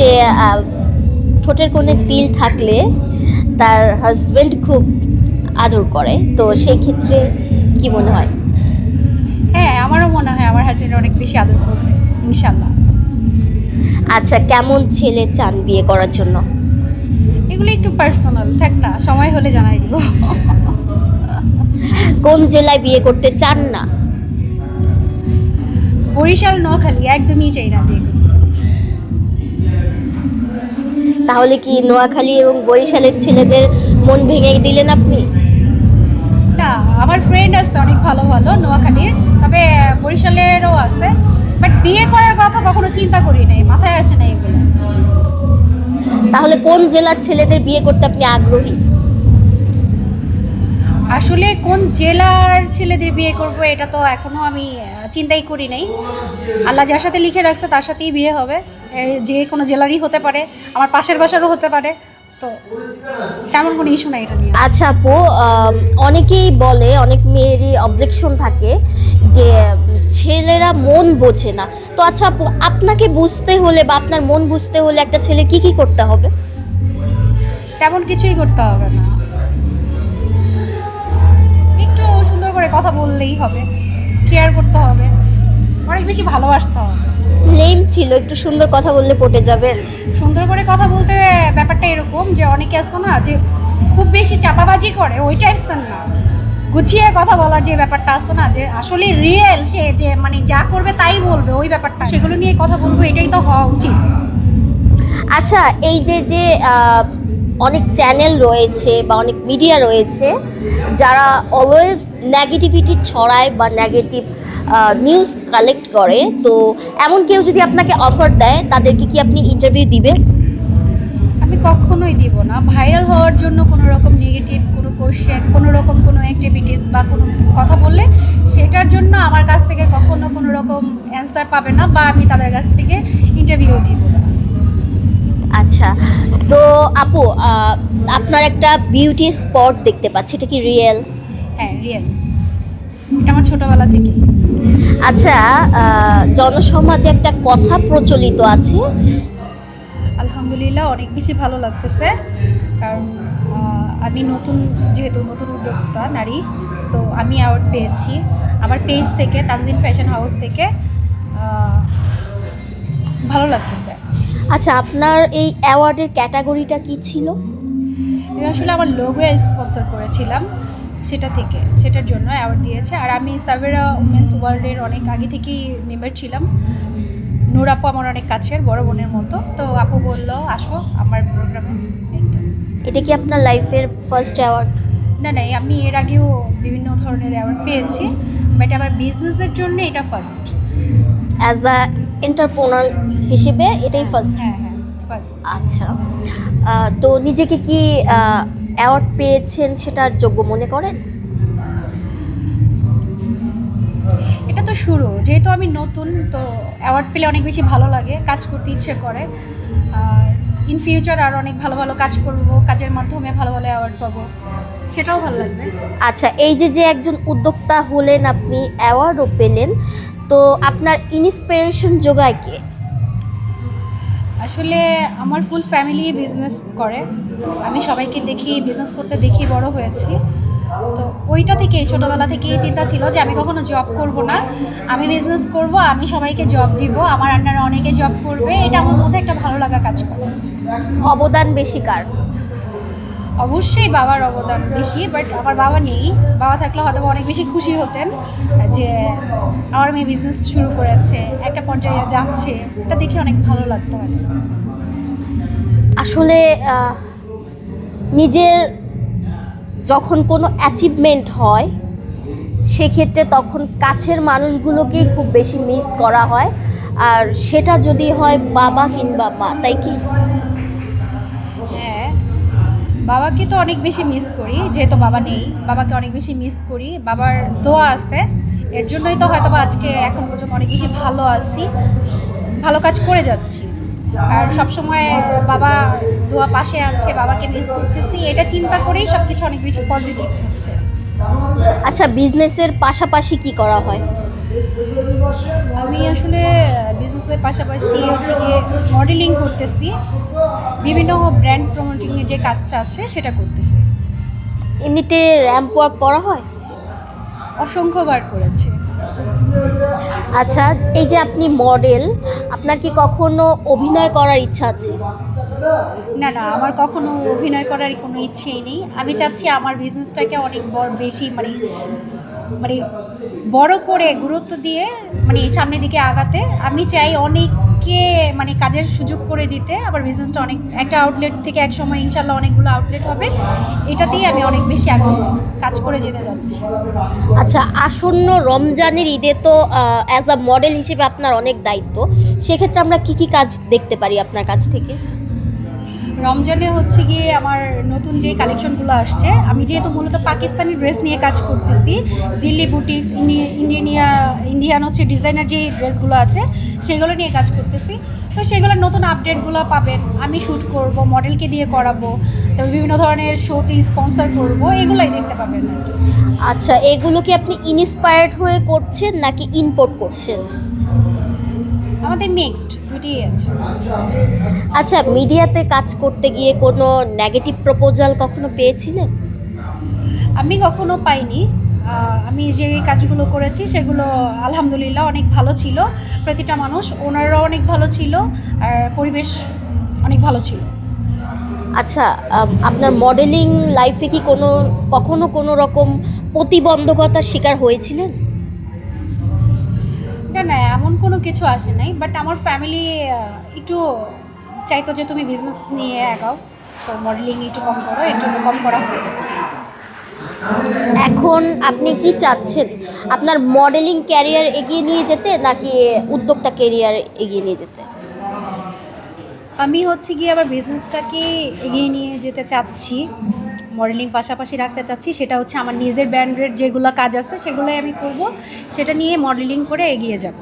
যে ঠোঁটের কোণে তিল থাকলে তার হাজবেন্ড খুব আদর করে। তো সেই ক্ষেত্রে কি মনে হয়? হ্যাঁ আমারও মনে হয় আমার হাজবেন্ড অনেক বেশি আদর করবে ইনশাল্লাহ আচ্ছা কেমন ছেলে চান বিয়ে করার জন্য? এগুলো একটু পার্সোনাল থাক না সময় হলে জানাই দিব। কোন জেলায় বিয়ে করতে চান না? বরিশাল নোয়াখালী একদমই চাই না বিয়ে করতে। তাহলে কি নোয়াখালী এবং বরিশালের ছেলেদের মন ভেঙে দিলেন আপনি? না আমার ফ্রেন্ড আসতে অনেক ভালো ভালো নোয়াখালীর। তবে বরিশালেরও আছে বাট বিয়ে করার কথা কখনো চিন্তা করি নাই মাথায় আসে না এগুলো। তাহলে কোন জেলার ছেলেদের বিয়ে করতে আপনি আগ্রহী? আসলে কোন জেলার ছেলেদের বিয়ে করব এটা তো এখনও আমি চিন্তাই করি নাই। আল্লাহ যার সাথে লিখে রাখছে তার সাথেই বিয়ে হবে। যে কোনো জেলারই হতে পারে আমার পাশের বাসারও হতে পারে। তো তেমন কোনো ইস্যু নাই এটা নিয়ে। আচ্ছা আপু অনেকেই বলে অনেক মেয়েরই অবজেকশন থাকে যে ছেলেরা মন বোঝে না। তো আচ্ছা আপু আপনাকে বুঝতে হলে বা আপনার মন বুঝতে হলে একটা ছেলে কি কি করতে হবে? তেমন কিছুই করতে হবে না। কথা বললেই হবে কেয়ার করতে হবে অনেক বেশি ভালোবাসতে হবে। লেম ছিল একটু সুন্দর কথা বললে পটে যাবেন। সুন্দর করে কথা বলতে ব্যাপারটা এরকম যে অনেকে আসছে না যে খুব বেশি চাপাবাজি করে ওই টাইপসের না। গুছিয়ে কথা বলার যে ব্যাপারটা আছে না যে আসলে রিয়েল সে যে মানে যা করবে তাই বলবে ওই ব্যাপারটা সেগুলো নিয়ে কথা বলব এটাই তো হওয়া উচিত। আচ্ছা এই যে যে অনেক চ্যানেল রয়েছে বা অনেক মিডিয়া রয়েছে যারা অলওয়েজ নেগেটিভিটি ছড়ায় বা নেগেটিভ নিউজ কালেক্ট করে। তো এমন কেউ যদি আপনাকে অফার দেয়, তাদেরকে কি আপনি ইন্টারভিউ দিবেন? আমি কখনোই দিব না। ভাইরাল হওয়ার জন্য কোনো রকম নেগেটিভ কোনো কোশ্চেন কোনো রকম কোনো অ্যাক্টিভিটিস বা কোনো কথা বললে সেটার জন্য আমার কাছ থেকে কখনো কোনো রকম অ্যান্সার পাবে না বা আমি তাদের কাছ থেকে ইন্টারভিউ দিব না। আচ্ছা তো আপু আপনার একটা বিউটি স্পট দেখতে পাচ্ছি এটা কি রিয়েল হ্যাঁ রিয়েল এটা আমার ছোটোবেলা থেকে আচ্ছা জনসমাজে একটা কথা প্রচলিত আছে। আলহামদুলিল্লাহ অনেক বেশি ভালো লাগতেছে। কারণ আমি নতুন যেহেতু নতুন উদ্যোক্তা নারী সো আমি অ্যাওয়ার্ড পেয়েছি। আমার পেজ থেকে তানজিন ফ্যাশন হাউস থেকে ভালো লাগতেছে। আচ্ছা আপনার এই অ্যাওয়ার্ডের ক্যাটাগরিটা কি ছিল? আমি আসলে আমার লোগো স্পন্সর করেছিলাম সেটা থেকে সেটার জন্য অ্যাওয়ার্ড দিয়েছে। আর আমি সাভেরা উমেন্স ওয়ার্ল্ডের অনেক আগে থেকেই মেম্বার ছিলাম। নূর আপু আমার অনেক কাছের বড় বোনের মতো। তো আপু বলল আসো আমার প্রোগ্রামে এটা কি আপনার লাইফের ফার্স্ট অ্যাওয়ার্ড না না আমি এর আগেও বিভিন্ন ধরনের অ্যাওয়ার্ড পেয়েছি বাট আমার বিজনেসের জন্য এটা ফার্স্ট অ্যাজ আ এন্টারপ্রনার হিসেবে এটাই ফার্স্ট হ্যাঁ হ্যাঁ ফার্স্ট আচ্ছা। তো নিজেকে কি অ্যাওয়ার্ড পেয়েছেন সেটার যোগ্য মনে করেন? এটা তো শুরু। যেহেতু আমি নতুন তো অ্যাওয়ার্ড পেলে অনেক বেশি ভালো লাগে কাজ করতে ইচ্ছে করে। আর ইন ফিউচার আর অনেক ভালো ভালো কাজ করব কাজের মাধ্যমে ভালো ভালো অ্যাওয়ার্ড পাবো। সেটাও ভালো লাগবে। আচ্ছা এই যে যে একজন উদ্যোক্তা হলেন আপনি অ্যাওয়ার্ডও পেলেন তো আপনার ইন্সপিরেশন যোগায় কে? আসলে আমার ফুল ফ্যামিলি বিজনেস করে। আমি সবাইকে দেখি বিজনেস করতে দেখি বড় হয়েছি। তো ওইটা থেকেই ছোটোবেলা থেকেই চিন্তা ছিল যে আমি কখনো জব করব না। আমি বিজনেস করব আমি সবাইকে জব দিব আমার আন্ডারে অনেকে জব করবে এটা আমার মধ্যে একটা ভালো লাগা কাজ করে। অবদান বেশি কার? অবশ্যই বাবার অবদান বেশি বাট আমার বাবা নেই। বাবা থাকলে হয়তো অনেক বেশি খুশি হতেন যে আমার মেয়ে বিজনেস শুরু করেছে একটা পর্যায়ে যাচ্ছে। এটা দেখে অনেক ভালো লাগতো হয়তো। আসলে নিজের যখন কোনো অ্যাচিভমেন্ট হয় সেক্ষেত্রে তখন কাছের মানুষগুলোকেই খুব বেশি মিস করা হয়। আর সেটা যদি হয় বাবা কিংবা মা তাই কি? হ্যাঁ বাবাকে তো অনেক বেশি মিস করি, যেহেতু বাবা নেই, বাবাকে অনেক বেশি মিস করি, বাবার দোয়া আছে। এর জন্যই তো হয়তো আজকে এখন পর্যন্ত অনেক বেশি ভালো আছি, ভালো কাজ করে যাচ্ছি। আর সবসময় বাবা দোয়া পাশে আছে, বাবাকে মিস করতেছি, এটা চিন্তা করেই সব কিছু অনেক বেশি পজিটিভ হচ্ছে। আচ্ছা বিজনেসের পাশাপাশি কি করা হয়? আমি আসলে বিজনেসের পাশাপাশি হচ্ছে গিয়ে মডেলিং করতেছি। বিভিন্ন ব্র্যান্ড প্রমোটিংয়ের যে কাজটা আছে সেটা করতেছি। এমনিতে র্যাম্প ওয়াক করা হয়? অসংখ্যবার করেছে। আচ্ছা এই যে আপনি মডেল আপনার কি কখনো অভিনয় করার ইচ্ছা আছে? না না আমার কখনো অভিনয় করার কোনো ইচ্ছেই নেই। আমি চাচ্ছি আমার বিজনেসটাকে অনেক বড় বেশি মানে মানে বড় করে গুরুত্ব দিয়ে মানে সামনের দিকে আগাতে, আমি চাই অনেককে মানে কাজের সুযোগ করে দিতে। আবার বিজনেসটা অনেক, একটা আউটলেট থেকে এক সময় ইনশাল্লাহ অনেকগুলো আউটলেট হবে। এটাতেই আমি অনেক বেশি আগ্রহী কাজ করে যেতে যাচ্ছি। আচ্ছা আসন্ন রমজানের ঈদে তো অ্যাজ আ মডেল হিসেবে আপনার অনেক দায়িত্ব। সেক্ষেত্রে আমরা কি কি কাজ দেখতে পারি আপনার কাছ থেকে? রমজানে হচ্ছে গিয়ে আমার নতুন যে কালেকশনগুলো আসছে, আমি যেহেতু মূলত পাকিস্তানি ড্রেস নিয়ে কাজ করতেছি, দিল্লি বুটিক্স ইন্ডিয়ানিয়া, ইন্ডিয়ান হচ্ছে ডিজাইনার যে ড্রেসগুলো আছে, সেগুলো নিয়ে কাজ করতেছি। তো সেগুলোর নতুন আপডেটগুলো পাবেন, আমি শ্যুট করব, মডেলকে দিয়ে করাবো, তারপর বিভিন্ন ধরনের শোতে স্পন্সর করব, এগুলোই দেখতে পাবেন আচ্ছা এগুলো কি আপনি ইন্সপায়ার্ড হয়ে করছেন নাকি ইম্পোর্ট করছেন? আমাদের মিক্সড দুটিই আছে। আচ্ছা মিডিয়াতে কাজ করতে গিয়ে কোনো নেগেটিভ প্রপোজাল কখনো পেয়েছিলেন আমি কখনো পাইনি। আমি যে কাজগুলো করেছি সেগুলো আলহামদুলিল্লাহ অনেক ভালো ছিল। প্রতিটা মানুষ ওনারাও অনেক ভালো ছিল আর পরিবেশ অনেক ভালো ছিল। আচ্ছা আপনার মডেলিং লাইফে কি কোনো কখনো কোনো রকম প্রতিবন্ধকতার শিকার হয়েছিলেন? না না এমন কোনো কিছু আসে নাই বাট আমার ফ্যামিলি একটু চাইতো যে তুমি বিজনেস নিয়ে এগাও তো মডেলিং একটু কম করো এর জন্য কম করা হয়েছে। এখন আপনি কি চাচ্ছেন? আপনার মডেলিং ক্যারিয়ার এগিয়ে নিয়ে যেতে নাকি উদ্যোক্তা ক্যারিয়ার এগিয়ে নিয়ে যেতে? আমি হচ্ছে গিয়ে আবার বিজনেসটাকে এগিয়ে নিয়ে যেতে চাচ্ছি। মডেলিং পাশাপাশি রাখতে চাচ্ছি, সেটা হচ্ছে আমার নিজের ব্র্যান্ডের যেগুলো কাজ আছে, সেগুলোই আমি করব। সেটা নিয়ে মডেলিং করে এগিয়ে যাব।